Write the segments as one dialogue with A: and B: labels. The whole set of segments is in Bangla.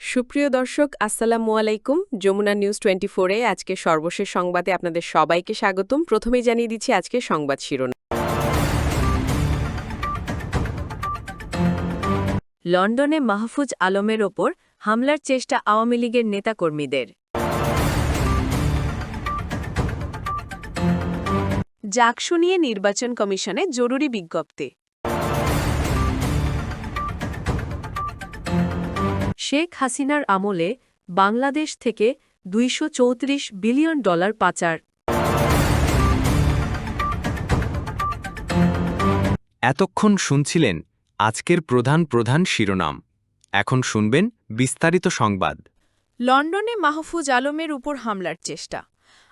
A: সুপ্রিয় দর্শক, আসসালামু আলাইকুম। যমুনা নিউজ টোয়েন্টি ফোরে আজকে সর্বশেষ সংবাদে আপনাদের সবাইকে স্বাগতম। প্রথমেই জানিয়ে দিচ্ছি আজকে সংবাদ শিরোনাম। লন্ডনে মাহফুজ আলমের ওপর হামলার চেষ্টা আওয়ামী লীগের নেতাকর্মীদের। জাকসু নিয়ে নির্বাচন কমিশনে জরুরি বিজ্ঞপ্তি। শেখ হাসিনার আমলে বাংলাদেশ থেকে দুইশ চৌত্রিশ বিলিয়ন ডলার পাচার।
B: এতক্ষণ শুনছিলেন আজকের প্রধান প্রধান শিরোনাম। এখন শুনবেন বিস্তারিত সংবাদ।
C: লন্ডনে মাহফুজ আলমের উপর হামলার চেষ্টা।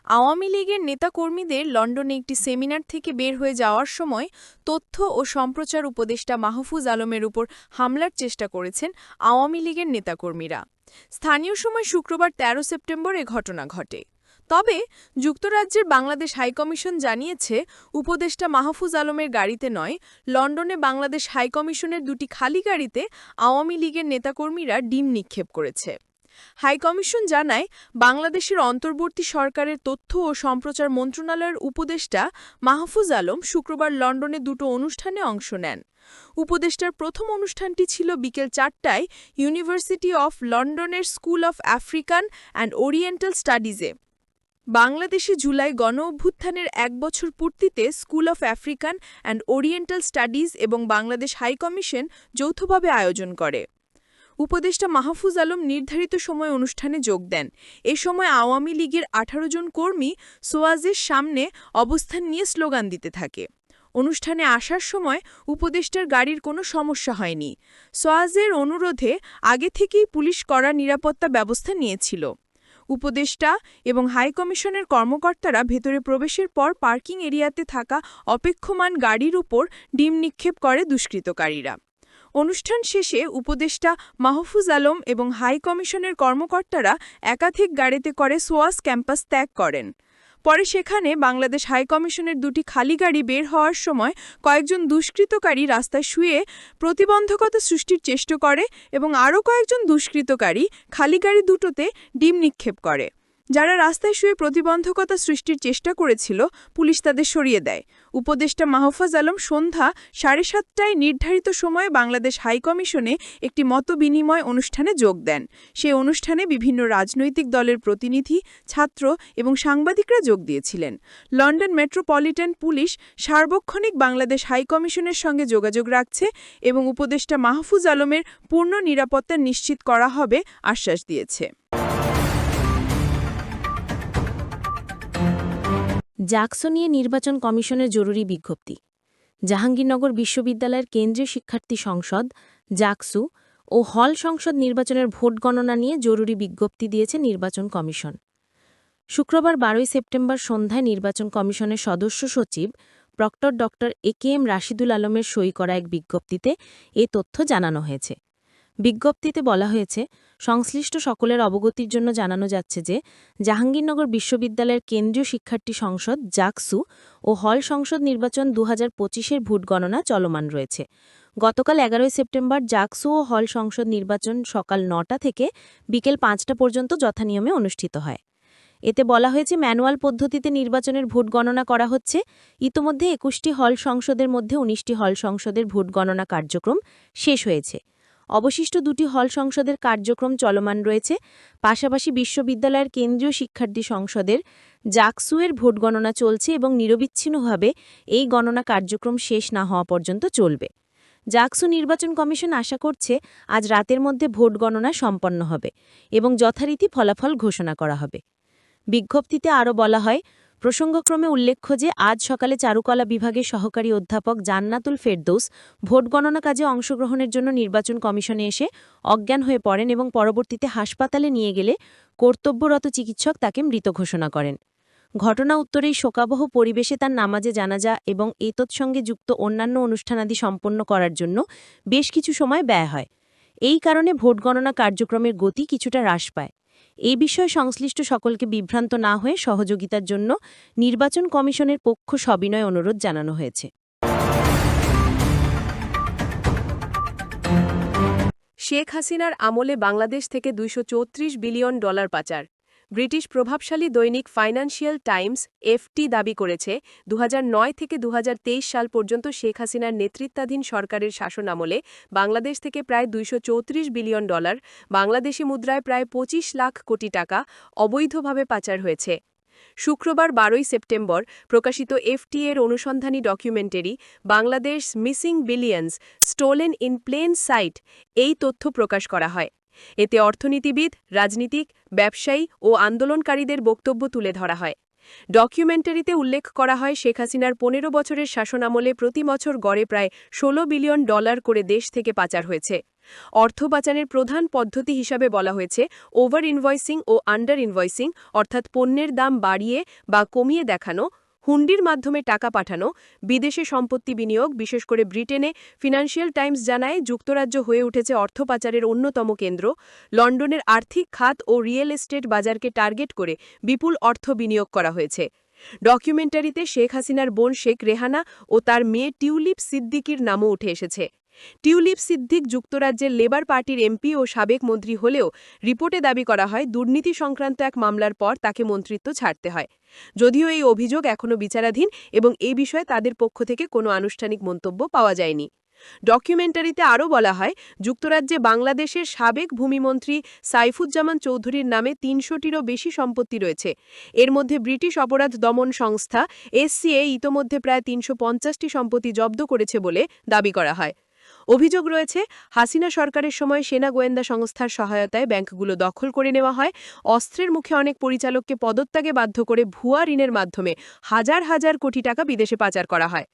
C: আওয়ামী লীগের নেতাকর্মীদের লন্ডনে একটি সেমিনার থেকে বের হয়ে যাওয়ার সময় তথ্য ও সম্প্রচার উপদেষ্টা মাহফুজ আলমের উপর হামলার চেষ্টা করেছেন আওয়ামী লীগের নেতাকর্মীরা। স্থানীয় সময় শুক্রবার ১৩ সেপ্টেম্বর এ ঘটনা ঘটে। তবে যুক্তরাজ্যের বাংলাদেশ হাইকমিশন জানিয়েছে, উপদেষ্টা মাহফুজ আলমের গাড়িতে নয়, লন্ডনে বাংলাদেশ হাইকমিশনের দুটি খালি গাড়িতে আওয়ামী লীগের নেতাকর্মীরা ডিম নিক্ষেপ করেছে। হাইকমিশন জানায়, বাংলাদেশের অন্তর্বর্তী সরকারের তথ্য ও সম্প্রচার মন্ত্রণালয়ের উপদেষ্টা মাহফুজ আলম শুক্রবার লন্ডনে দুটো অনুষ্ঠানে অংশ নেন। উপদেষ্টার প্রথম অনুষ্ঠানটি ছিল বিকেল চারটায় ইউনিভার্সিটি অফ লন্ডনের school of African and Oriental স্টাডিজে। বাংলাদেশে জুলাই গণ অভ্যুত্থানের এক বছর পূর্তিতে school of African and Oriental studies এবং বাংলাদেশ হাইকমিশন যৌথভাবে আয়োজন করে। উপদেষ্টা মাহফুজ আলম নির্ধারিত সময় অনুষ্ঠানে যোগ দেন। এ সময় আওয়ামী লীগের ১৮ জন কর্মী সোয়াজের সামনে অবস্থান নিয়ে স্লোগান দিতে থাকে। অনুষ্ঠানে আসার সময় উপদেষ্টার গাড়ির কোনো সমস্যা হয়নি। সোয়াজের অনুরোধে আগে থেকেই পুলিশ কড়া নিরাপত্তা ব্যবস্থা নিয়েছিল। উপদেষ্টা এবং হাইকমিশনের কর্মকর্তারা ভেতরে প্রবেশের পর পার্কিং এরিয়াতে থাকা অপেক্ষমান গাড়ির উপর ডিম নিক্ষেপ করে দুষ্কৃতকারীরা। অনুষ্ঠান শেষে উপদেষ্টা মাহফুজ আলম এবং হাই কমিশনের কর্মকর্তারা একাধিক গাড়িতে করে সোয়াস ক্যাম্পাস ত্যাগ করেন। পরে সেখানে বাংলাদেশ হাইকমিশনের দুটি খালি গাড়ি বের হওয়ার সময় কয়েকজন দুষ্কৃতকারী রাস্তায় শুয়ে প্রতিবন্ধকতা সৃষ্টির চেষ্টা করে এবং আরও কয়েকজন দুষ্কৃতকারী খালি গাড়ি দুটোতে ডিম নিক্ষেপ করে। যারা রাস্তায় শুয়ে প্রতিবন্ধকতা সৃষ্টির চেষ্টা করেছিল, পুলিশ তাদের সরিয়ে দেয়। উপদেষ্টা মাহফাজ আলম সন্ধ্যা সাড়ে সাতটায় নির্ধারিত সময়ে বাংলাদেশ হাইকমিশনে একটি মতবিনিময় অনুষ্ঠানে যোগ দেন। সে অনুষ্ঠানে বিভিন্ন রাজনৈতিক দলের প্রতিনিধি, ছাত্র এবং সাংবাদিকরা যোগ দিয়েছিলেন। লন্ডন মেট্রোপলিটন পুলিশ সার্বক্ষণিক বাংলাদেশ হাইকমিশনের সঙ্গে যোগাযোগ রাখছে এবং উপদেষ্টা মাহফুজ আলমের পূর্ণ নিরাপত্তা নিশ্চিত করা হবে আশ্বাস দিয়েছে।
D: জাকসো নিয়ে নির্বাচন কমিশনের জরুরি বিজ্ঞপ্তি। জাহাঙ্গীরনগর বিশ্ববিদ্যালয়ের কেন্দ্রীয় শিক্ষার্থী সংসদ, জাকসু ও হল সংসদ নির্বাচনের ভোট গণনা নিয়ে জরুরি বিজ্ঞপ্তি দিয়েছে নির্বাচন কমিশন। শুক্রবার বারোই সেপ্টেম্বর সন্ধ্যায় নির্বাচন কমিশনের সদস্য সচিব প্রক্টর ড এ কে এম রাশিদুল আলমের সই করা এক বিজ্ঞপ্তিতে এ তথ্য জানানো হয়েছে। বিজ্ঞপ্তিতে বলা হয়েছে, সংশ্লিষ্ট সকলের অবগতির জন্য জানানো যাচ্ছে যে, জাহাঙ্গীরনগর বিশ্ববিদ্যালয়ের কেন্দ্রীয় শিক্ষার্থী সংসদ জাকসু ও হল সংসদ নির্বাচন দু হাজার পঁচিশের ভোট গণনা চলমান রয়েছে। গতকাল এগারোই সেপ্টেম্বর জাকসু ও হল সংসদ নির্বাচন সকাল নটা থেকে বিকেল পাঁচটা পর্যন্ত যথানিয়মে অনুষ্ঠিত হয়। এতে বলা হয়েছে, ম্যানুয়াল পদ্ধতিতে নির্বাচনের ভোট গণনা করা হচ্ছে। ইতোমধ্যে একুশটি হল সংসদের মধ্যে উনিশটি হল সংসদের ভোট গণনা কার্যক্রম শেষ হয়েছে। অবশিষ্ট দুটি হল সংসদের কার্যক্রম চলমান রয়েছে, পাশাপাশি বিশ্ববিদ্যালয়ের কেন্দ্রীয় শিক্ষার্থী সংসদের জাকসুয়ের ভোট গণনা চলছে এবং নিরবিচ্ছিন্নভাবে এই গণনা কার্যক্রম শেষ না হওয়া পর্যন্ত চলবে। জাকসু নির্বাচন কমিশন আশা করছে, আজ রাতের মধ্যে ভোট গণনা সম্পন্ন হবে এবং যথারীতি ফলাফল ঘোষণা করা হবে। বিজ্ঞপ্তিতে আরও বলা হয় প্রসঙ্গক্রমে উল্লেখ্য যে, আজ সকালে চারুকলা বিভাগের সহকারী অধ্যাপক জান্নাতুল ফেরদৌস ভোট গণনা কাজে অংশগ্রহণের জন্য নির্বাচন কমিশনে এসে অজ্ঞান হয়ে পড়েন এবং পরবর্তীতে হাসপাতালে নিয়ে গেলে কর্তব্যরত চিকিৎসক তাকে মৃত ঘোষণা করেন। ঘটনা উত্তরেই শোকাবহ পরিবেশে তার নামাজে জানাজা এবং তৎসঙ্গে যুক্ত অন্যান্য অনুষ্ঠানাদি সম্পন্ন করার জন্য বেশ কিছু সময় ব্যয় হয়। এই কারণে ভোট গণনা কার্যক্রমের গতি কিছুটা হ্রাস পায়। এই বিষয়ে সংশ্লিষ্ট সকলকে বিভ্রান্ত না হয়ে সহযোগিতার জন্য নির্বাচন কমিশনের পক্ষ সবিনয় অনুরোধ জানানো হয়েছে।
A: শেখ হাসিনার আমলে বাংলাদেশ থেকে দুইশো চৌত্রিশ বিলিয়ন ডলার পাচার। ব্রিটিশ প্রভাবশালী দৈনিক ফাইন্যান্সিয়াল টাইমস এফটি দাবি করেছে, দুহাজার নয় থেকে দুহাজার তেইশ সাল পর্যন্ত শেখ হাসিনার নেতৃত্বাধীন সরকারের শাসনামলে বাংলাদেশ থেকে প্রায় দুইশো চৌত্রিশ বিলিয়ন ডলার, বাংলাদেশি মুদ্রায় প্রায় ২৫ লাখ কোটি টাকা অবৈধভাবে পাচার হয়েছে। শুক্রবার বারোই সেপ্টেম্বর প্রকাশিত এফটি এর অনুসন্ধানী documentary, Bangladesh missing billions, stolen in plain sight, এই তথ্য প্রকাশ করা হয়। এতে অর্থনীতিবিদ, রাজনীতিক, ব্যবসায়ী ও আন্দোলনকারীদের বক্তব্য তুলে ধরা হয়। ডকুমেন্টারিতে উল্লেখ করা হয়, শেখ হাসিনার পনেরো বছরের শাসনামলে প্রতি বছর গড়ে প্রায় ১৬ বিলিয়ন ডলার করে দেশ থেকে পাচার হয়েছে। অর্থ পাচারের প্রধান পদ্ধতি হিসাবে বলা হয়েছে, ওভার ইনভয়েসিং ও আন্ডার ইনভয়েসিং, অর্থাৎ পণ্যের দাম বাড়িয়ে বা কমিয়ে দেখানো হুন্ডির মাধ্যমে টাকা পাঠানো, বিদেশে সম্পত্তি বিনিয়োগ, বিশেষ করে ব্রিটেনে ফিনান্সিয়াল টাইমস জানায় যুক্তরাজ্য হয়ে উঠেছে অর্থ পাচারের অন্যতম কেন্দ্র। লন্ডনের আর্থিক খাত ও রিয়েল এস্টেট বাজারকে টার্গেট করে বিপুল অর্থ বিনিয়োগ করা হয়েছে। ডকুমেন্টারিতে শেখ হাসিনার বোন শেখ রেহানা ও তার মেয়ে টিউলিপ সিদ্দিকির নামও উঠে এসেছে। টিউলিপ সিদ্দিক যুক্তরাজ্যের লেবার পার্টির এমপি ও সাবেক মন্ত্রী হলেও রিপোর্টে দাবি করা হয়, দুর্নীতি সংক্রান্ত এক মামলার পর তাকে মন্ত্রিত্ব ছাড়তে হয়। যদিও এই অভিযোগ এখনও বিচারাধীন এবং এই বিষয়ে তাদের পক্ষ থেকে কোনো আনুষ্ঠানিক মন্তব্য পাওয়া যায়নি। ডকুমেন্টারিতে আরও বলা হয়, যুক্তরাজ্যে বাংলাদেশের সাবেক ভূমিমন্ত্রী সাইফুজ্জামান চৌধুরীর নামে তিনশোটিরও বেশি সম্পত্তি রয়েছে। এর মধ্যে ব্রিটিশ অপরাধ দমন সংস্থা, এসসিএ ইতোমধ্যে প্রায় তিনশো সম্পত্তি জব্দ করেছে বলে দাবি করা হয়। অভিযোগ রয়েছে, হাসিনা সরকারের সময় সেনা গোয়েন্দা সংস্থার সহায়তায় ব্যাংকগুলো দখল করে নেওয়া হয়। অস্ত্রের মুখে অনেক পরিচালককে পদত্যাগে বাধ্য করে ভুয়া ঋণের মাধ্যমে হাজার হাজার কোটি টাকা বিদেশে পাচার করা হয়।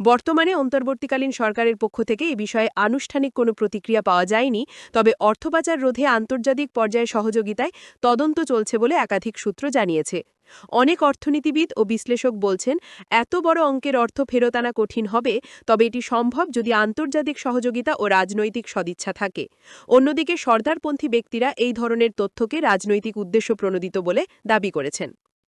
A: বর্তমানে অন্তর্বর্তীকালীন সরকারের পক্ষ থেকে এ বিষয়ে আনুষ্ঠানিক কোনো প্রতিক্রিয়া পাওয়া যায়নি, তবে অর্থপাচার রোধে আন্তর্জাতিক পর্যায়ে সহযোগিতায় তদন্ত চলছে বলে একাধিক সূত্র জানিয়েছে। অনেক অর্থনীতিবিদ ও বিশ্লেষক বলছেন, এত বড় অঙ্কের অর্থ ফেরত আনা কঠিন হবে, তবে এটি সম্ভব যদি আন্তর্জাতিক সহযোগিতা ও রাজনৈতিক সদিচ্ছা থাকে। অন্যদিকে সর্দারপন্থী ব্যক্তিরা এই ধরনের তথ্যকে রাজনৈতিক উদ্দেশ্য প্রণোদিত বলে দাবি করেছেন।